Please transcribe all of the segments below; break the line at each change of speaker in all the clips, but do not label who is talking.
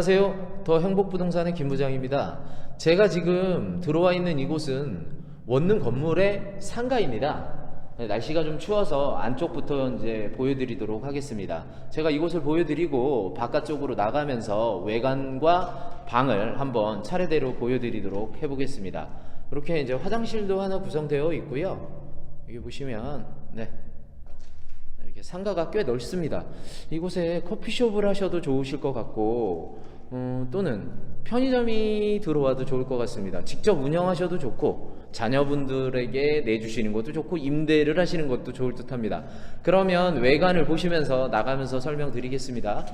안녕하세요. 더 행복부동산의 김 부장입니다. 제가 지금 들어와 있는 이곳은 원룸 건물의 상가입니다. 네, 날씨가 좀 추워서 안쪽부터 이제 보여드리도록 하겠습니다. 제가 이곳을 보여드리고 바깥쪽으로 나가면서 외관과 방을 한번 차례대로 보여드리도록 해보겠습니다. 이렇게 이제 화장실도 하나 구성되어 있고요. 여기 보시면 네 상가가 꽤 넓습니다. 이곳에 커피숍을 하셔도 좋으실 것 같고, 음, 또는 편의점이 들어와도 좋을 것 같습니다. 직접 운영하셔도 좋고, 자녀분들에게 내주시는 것도 좋고, 임대를 하시는 것도 좋을 듯 합니다. 그러면 외관을 보시면서 나가면서 설명드리겠습니다.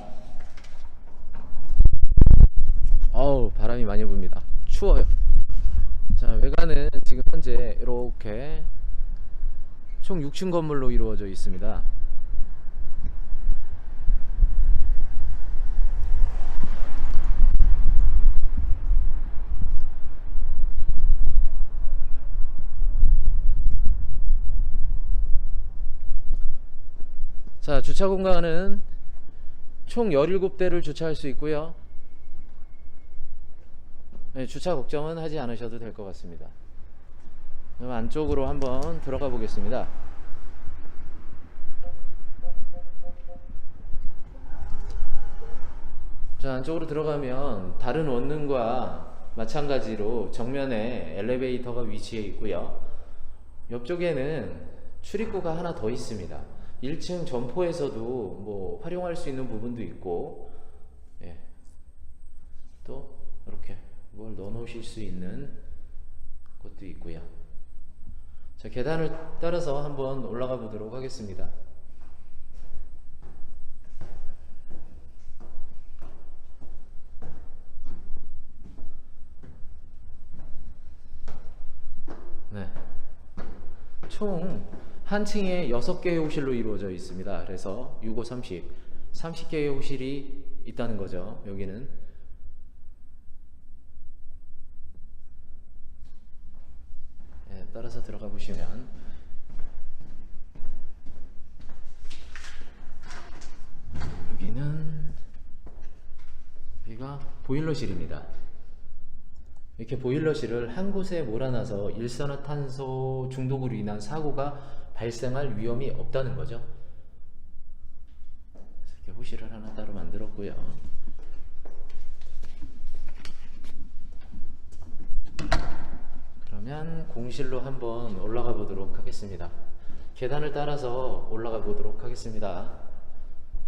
어우, 바람이 많이 붑니다. 추워요. 자, 외관은 지금 현재 이렇게 총 6층 건물로 이루어져 있습니다. 자, 주차 공간은 총 17대를 주차할 수 있고요. 네, 주차 걱정은 하지 않으셔도 될 것 같습니다. 그럼 안쪽으로 한번 들어가 보겠습니다. 자, 안쪽으로 들어가면 다른 원룸과 마찬가지로 정면에 엘리베이터가 위치해 있고요. 옆쪽에는 출입구가 하나 더 있습니다. 1층 점포에서도 뭐 활용할 수 있는 부분도 있고, 예. 또 이렇게 뭘 넣어 놓으실 수 있는 곳도 있고요. 자, 계단을 따라서 한번 올라가 보도록 하겠습니다. 네. 총 한 층에 6개의 호실로 이루어져 있습니다. 그래서 65, 30, 30개의 호실이 있다는 거죠. 여기는. 네, 따라서 들어가 보시면 여기는 여기가 보일러실입니다. 이렇게 보일러실을 한 곳에 몰아놔서 일산화탄소 중독으로 인한 사고가 발생할 위험이 없다는 거죠. 이렇게 호실을 하나 따로 만들었고요. 그러면 공실로 한번 올라가 보도록 하겠습니다. 계단을 따라서 올라가 보도록 하겠습니다.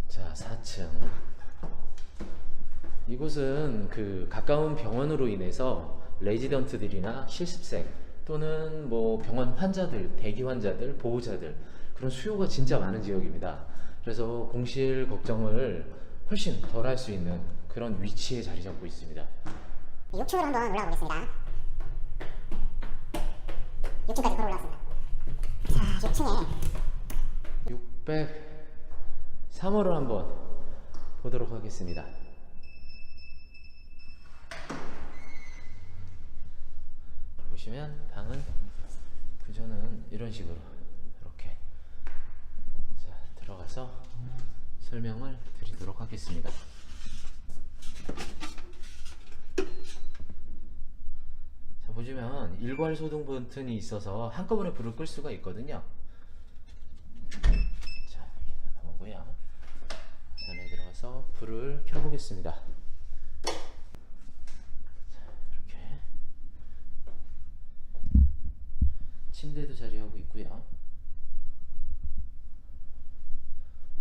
자, 4층. 이곳은 그 가까운 병원으로 인해서 레지던트들이나 실습생 또는 뭐 병원 환자들, 대기 환자들, 보호자들 그런 수요가 진짜 많은 지역입니다. 그래서 공실 걱정을 훨씬 덜 할 수 있는 그런 위치에 자리 잡고 있습니다.
6층으로 한번 올라가 보겠습니다. 6층까지 걸어 올라왔습니다. 자, 6층에
603호를 한번 보도록 하겠습니다. 보시면 방은 구조는 이런 식으로 이렇게 자 들어가서 설명을 드리도록 하겠습니다. 자 보시면 일괄 소등 버튼이 있어서 한꺼번에 불을 끌 수가 있거든요. 자 여기 나오고요. 자 안에 들어가서 불을 켜보겠습니다. 자 이렇게 침대도 자리하고 있고요.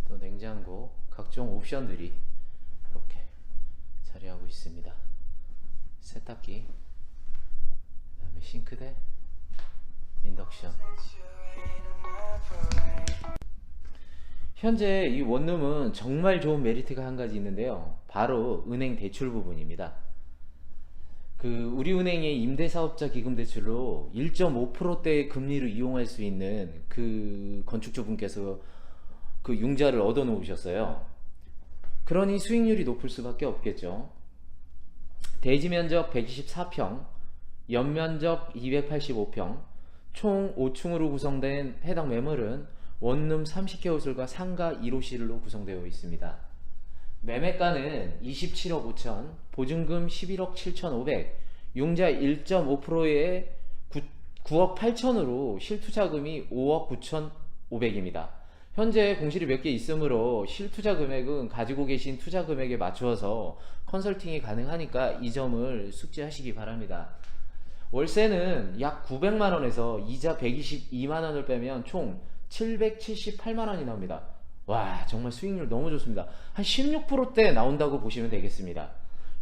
또 냉장고 각종 옵션들이 이렇게 자리하고 있습니다. 세탁기, 그다음에 싱크대, 인덕션. 현재 이 원룸은 정말 좋은 메리트가 한 가지 있는데요. 바로 은행 대출 부분입니다. 그 우리은행의 임대사업자 기금 대출로 1.5%대의 금리를 이용할 수 있는 그 건축주분께서 그 융자를 얻어 놓으셨어요. 그러니 수익률이 높을 수밖에 없겠죠. 대지 면적 124평, 연면적 285평, 총 5층으로 구성된 해당 매물은 원룸 30개 호실과 상가 1호실로 구성되어 있습니다. 매매가는 27억 5천, 보증금 11억 7,500, 융자 1.5%에 9, 억 8천으로 실투자금이 5억 9,500입니다. 현재 공실이 몇 개 있으므로 실투자 금액은 가지고 계신 투자 금액에 맞추어서 컨설팅이 가능하니까 이 점을 숙지하시기 바랍니다. 월세는 약 900만 원에서 이자 122만 원을 빼면 총 778만 원이 나옵니다. 와, 정말 수익률 너무 좋습니다. 한 16%대 나온다고 보시면 되겠습니다.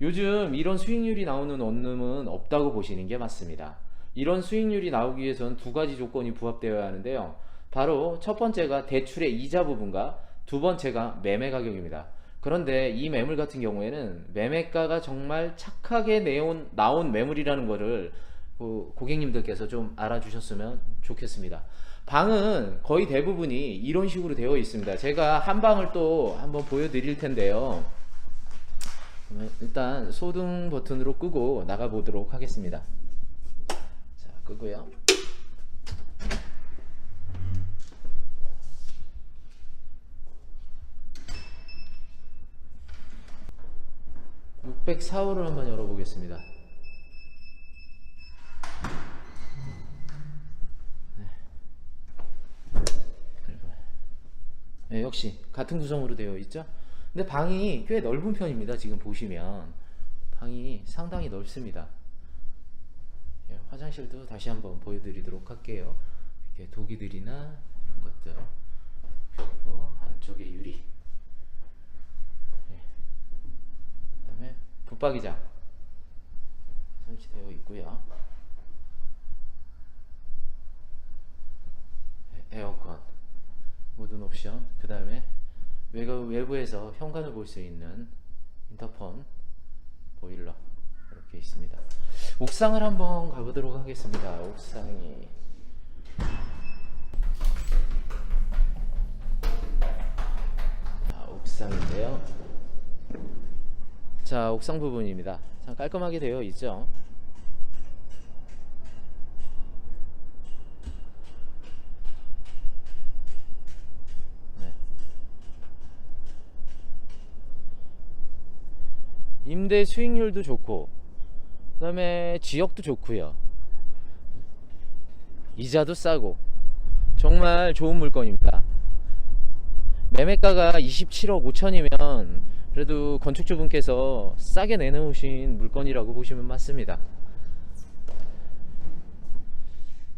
요즘 이런 수익률이 나오는 원룸은 없다고 보시는 게 맞습니다. 이런 수익률이 나오기 위해선 두 가지 조건이 부합되어야 하는데요. 바로 첫 번째가 대출의 이자 부분과 두 번째가 매매 가격입니다. 그런데 이 매물 같은 경우에는 매매가가 정말 착하게 내온, 나온 매물이라는 것을 그 고객님들께서 좀 알아주셨으면 좋겠습니다. 방은 거의 대부분이 이런 식으로 되어 있습니다. 제가 한 방을 또 한번 보여드릴 텐데요. 일단 소등 버튼으로 끄고 나가 보도록 하겠습니다. 자, 끄고요. (604호를) 한번 열어보겠습니다. 네, 역시 같은 구성으로 되어 있죠. 근데 방이 꽤 넓은 편입니다. 지금 보시면 방이 상당히 넓습니다. 예, 화장실도 다시 한번 보여드리도록 할게요. 이렇게 도기들이나 이런 것들 그리고 안쪽에 유리. 예. 그다음에 붙박이장 설치되어 있고요. 예, 에어컨. 모든 옵션 그 다음에 외부 에서 현관을 볼 수 있는 인터폰 보일러 이렇게 있습니다. 옥상을 한번 가보도록 하겠습니다. 옥상이. 자, 옥상인데요. 자 옥상 부분입니다. 자, 깔끔하게 되어 있죠 임대 수익률도 좋고 그다음에 지역도 좋고요. 이자도 싸고 정말 좋은 물건입니다. 매매가가 27억 5천이면 그래도 건축주분께서 싸게 내놓으신 물건이라고 보시면 맞습니다.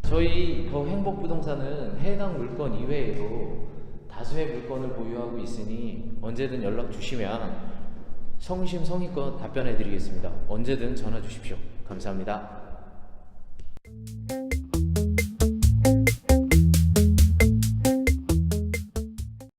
저희 더 행복 부동산은 해당 물건 이외에도 다수의 물건을 보유하고 있으니 언제든 연락 주시면 성심성의껏 답변해 드리겠습니다. 언제든 전화 주십시오. 감사합니다.